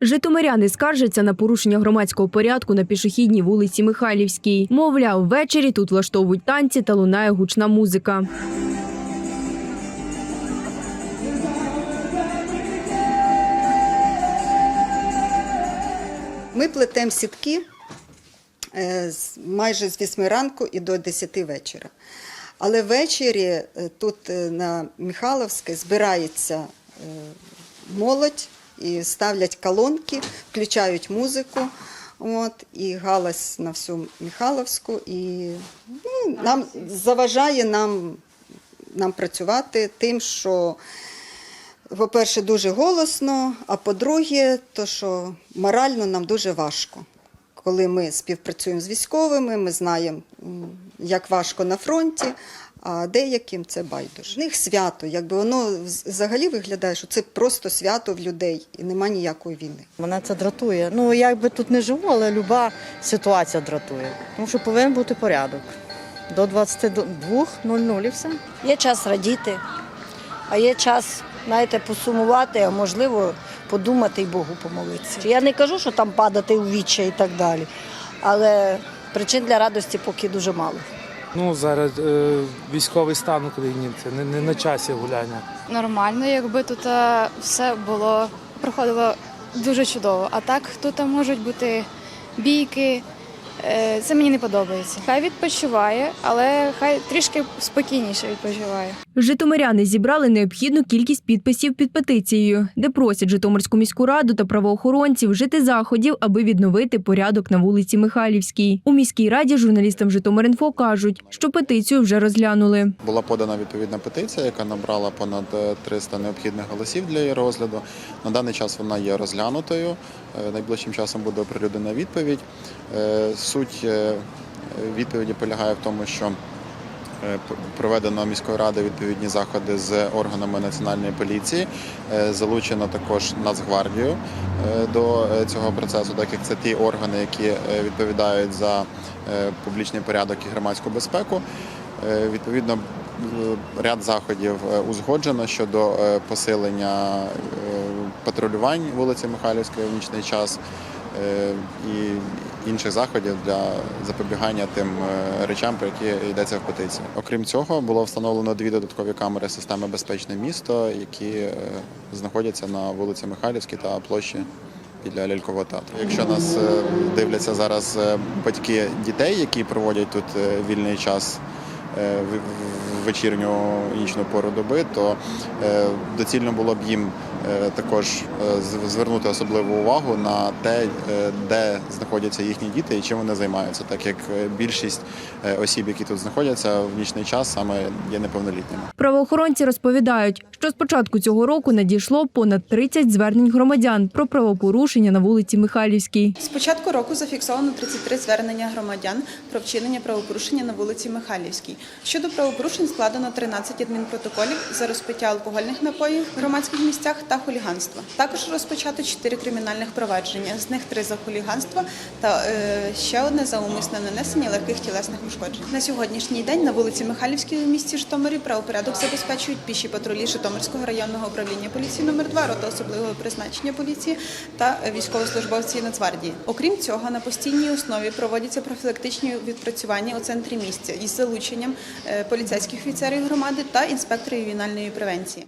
Житомиряни скаржаться на порушення громадського порядку на пішохідній вулиці Михайлівській. Мовляв, ввечері тут влаштовують танці та лунає гучна музика. Ми плетемо сітки е, майже з 8 ранку і до 10 вечора. Але ввечері е, тут е, на Михайловській збирається молодь і ставлять колонки, включають музику. От, і галас на всю Михайловську, і ну, нам заважає нам, нам працювати тим, що по-перше, дуже голосно, а по-друге, то що морально нам дуже важко. Коли ми співпрацюємо з військовими, ми знаємо, як важко на фронті, а деяким це байдуже. В них свято, якби воно взагалі виглядає, що це просто свято в людей і нема ніякої війни. Мене це дратує. Ну я якби тут не живу, але люба ситуація дратує. Тому що повинен бути порядок. До 22.00 і все. Є час радіти, а є час, знаєте, посумувати, а можливо подумати і Богу помолитися. Я не кажу, що там падати у віччя і так далі, але причин для радості поки дуже мало. Ну, зараз е, військовий стан в Україні це не, не на часі гуляння. нормально, якби тут е, все було проходило дуже чудово. А так тут можуть бути бійки. Е, Це мені не подобається. Хай відпочиває, але хай трішки спокійніше відпочиває. Житомиряни зібрали необхідну кількість підписів під петицією, де просять Житомирську міську раду та правоохоронців вжити заходів, аби відновити порядок на вулиці Михайлівській. У міській раді журналістам Житомиринфо кажуть, що петицію вже розглянули. Була подана відповідна петиція, яка набрала понад е, 300 необхідних голосів для її розгляду. На даний час вона є розглянутою. Е, Найближчим часом буде оприлюднена відповідь. Суть е, відповіді полягає в тому, що е, проведено міською радою відповідні заходи з органами національної поліції. Е, Залучено також Нацгвардію до цього процесу, так як це ті органи, які відповідають за публічний порядок і громадську безпеку. Відповідно, ряд заходів узгоджено щодо посилення патрулювань вулиці Михайлівської в нічний час і інших заходів для запобігання тим е, речам, про які йдеться в петиції. Окрім цього, було встановлено дві додаткові камери системи Безпечне місто, які е, знаходяться на вулиці Михайлівській та площі біля лялькового театру. Якщо нас е, дивляться зараз е, батьки дітей, які проводять тут е, вільний час е, вечірню і нічну пору доби, то е, доцільно було б їм е, також е, звернути особливу увагу на те, е, де знаходяться їхні діти і чим вони займаються, так як е, більшість е, осіб, які тут знаходяться в нічний час, саме є неповнолітніми. Правоохоронці розповідають, що з початку цього року надійшло понад 30 звернень громадян про правопорушення на вулиці Михайлівській. З початку року зафіксовано 33 звернення громадян про вчинення правопорушення на вулиці Михайлівській. Щодо правопорушень складено 13 адмінпротоколів за розпиття алкогольних напоїв в громадських місцях та хуліганства. Також розпочато 4 кримінальних провадження, з них 3 за хуліганство та е, ще одне за умисне нанесення легких тілесних ушкоджень. На сьогоднішній день на вулиці Михайлівській у місті Житомирі правопорядок забезпечують піші патрулі Житомирського районного управління поліції номер 2 рота особливого призначення поліції та військовослужбовці Нацгвардії. Окрім цього, на постійній основі проводяться профілактичні відпрацювання у центрі місця із залученням поліцейських офіцерів громади та інспекторів ювенальної превенції.